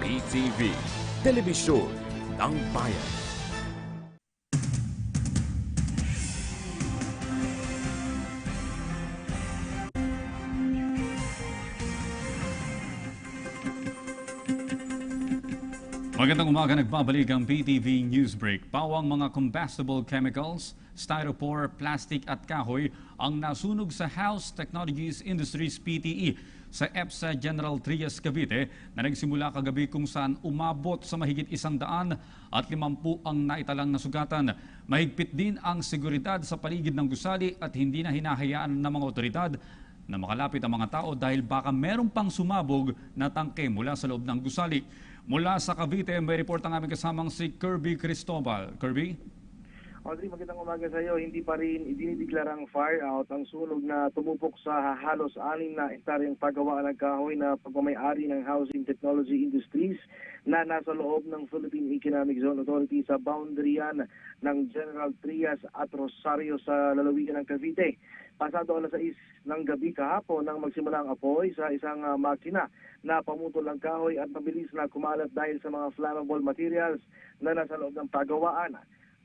PTV, Telebisyon ng Bayan. Magandang umaga, nagbabalik ang PTV Newsbreak. Pawang mga combustible chemicals, styrofoam, plastic at kahoy ang nasunog sa House Technologies Industries PTE sa EPSA General Trias Cavite na nagsimula kagabi kung saan umabot sa mahigit isang daan at limampu ang naitalang nasugatan. Mahigpit din ang seguridad sa paligid ng gusali at hindi na hinahayaan ng mga otoridad na makalapit ang mga tao dahil baka meron pang sumabog na tangke mula sa loob ng gusali. Mula sa Cavite, may report ang aming kasamang si Kirby Cristobal. Kirby? Audrey, magandang umaga sa iyo. Hindi pa rin idinideklarang fire out ang sunog na tumupok sa halos anim na hektaryang paggawa ng kahoy na pagmamayari ng Housing Technology Industries na nasa loob ng Philippine Economic Zone Authority sa boundary yan ng General Trias at Rosario sa lalawigan ng Cavite. Pasado alas 6 ng gabi kahapon nang magsimula ang apoy sa isang ah, makina na pamutol ng kahoy at mabilis na kumalat dahil sa mga flammable materials na nasa loob ng pagawaan.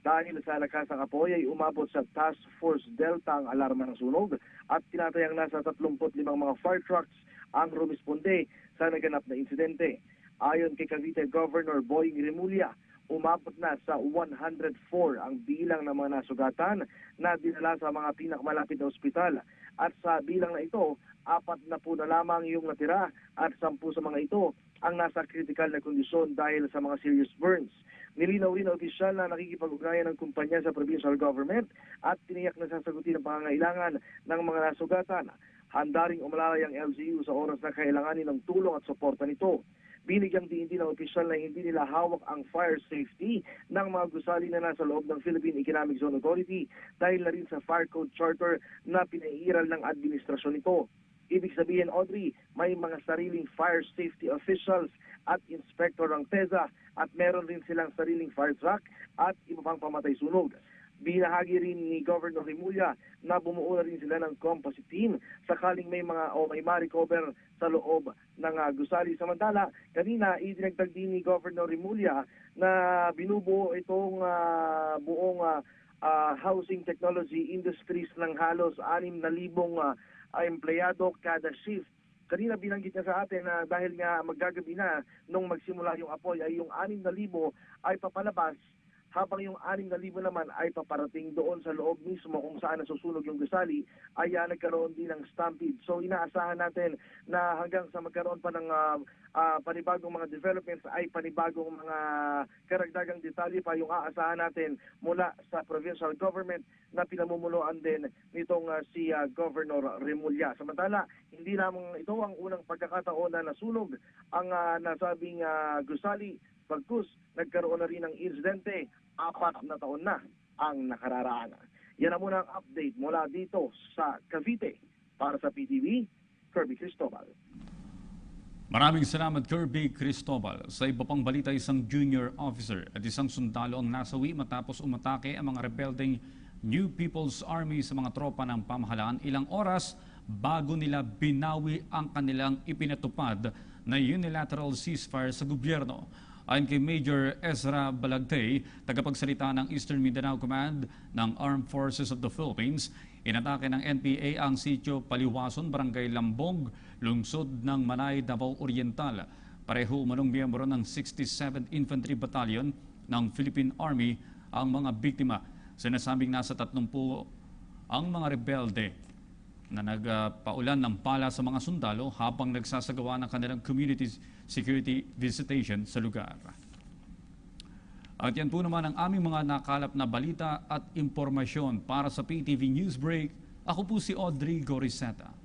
Dahil sa lakas ng apoy ay umabot sa Task Force Delta ang alarma ng sunog at tinatayang nasa 35 mga fire trucks ang rumisponde sa naganap na insidente. Ayon kay Cavite Governor Boying Remulla, umabot na sa 104 ang bilang ng mga nasugatan na dinala sa mga pinakamalapit na ospital. At sa bilang na ito, apat na po na lamang yung natira at sampu sa mga ito ang nasa critical na kondisyon dahil sa mga serious burns. Nilinaw rin na opisyal na nakikipag-ugnayan ng kumpanya sa provincial government at tiniyak na sasagutin ang pangangailangan ng mga nasugatan. Handa ring umalalay ang LGU sa oras na kailanganin ng tulong at suporta nito. Binigyang diin din ng opisyal na hindi nila hawak ang fire safety ng mga gusali na nasa loob ng Philippine Economic Zone Authority dahil na rin sa Fire Code Charter na pinairal ng administrasyon nito. Ibig sabihin, Audrey, may mga sariling fire safety officials at inspector ng TESA at meron rin silang sariling fire truck at iba pang pamatay sunog. Binahagi rin ni Governor Remulla na bumuo na rin sila ng composite team sakaling may mga o may ma-recover sa loob ng uh, gusali. Samantala, kanina idinagdag din ni Governor Remulla na binubuo itong uh, buong uh, uh, housing technology industries ng halos 6,000 uh, empleyado kada shift. Kanina binanggit niya sa atin na dahil nga maggagabi na nung magsimula yung apoy ay yung 6,000 ay papalabas habang yung 6,000 naman ay paparating doon sa loob mismo kung saan nasusunog yung gusali ay uh, nagkaroon din ng stampede. So inaasahan natin na hanggang sa magkaroon pa ng uh, uh, panibagong mga developments ay panibagong mga karagdagang detalye pa yung aasahan natin mula sa provincial government na pinamumunuan din nitong uh, si uh, Governor Remulla. Samantala, hindi lamang ito ang unang pagkakataon na nasunog ang uh, nasabing uh, gusali Pagkus, nagkaroon na rin ng insidente, apat na taon na ang nakararaan. Yan ang muna ang update mula dito sa Cavite. Para sa PTV, Kirby Cristobal. Maraming salamat Kirby Cristobal. Sa iba pang balita, isang junior officer at isang sundalo ang nasawi matapos umatake ang mga rebelding New People's Army sa mga tropa ng pamahalaan ilang oras bago nila binawi ang kanilang ipinatupad na unilateral ceasefire sa gobyerno. Ayon kay Major Ezra Balagtay, tagapagsalita ng Eastern Mindanao Command ng Armed Forces of the Philippines, inatake ng NPA ang sitio Paliwason, Barangay Lambog, lungsod ng Manay, Davao Oriental. Pareho umanong miyembro ng 67th Infantry Battalion ng Philippine Army ang mga biktima. Sinasabing nasa 30 ang mga rebelde na nagpaulan ng pala sa mga sundalo habang nagsasagawa ng kanilang community security visitation sa lugar. At yan po naman ang aming mga nakalap na balita at impormasyon para sa PTV Newsbreak. Ako po si Audrey Goriseta.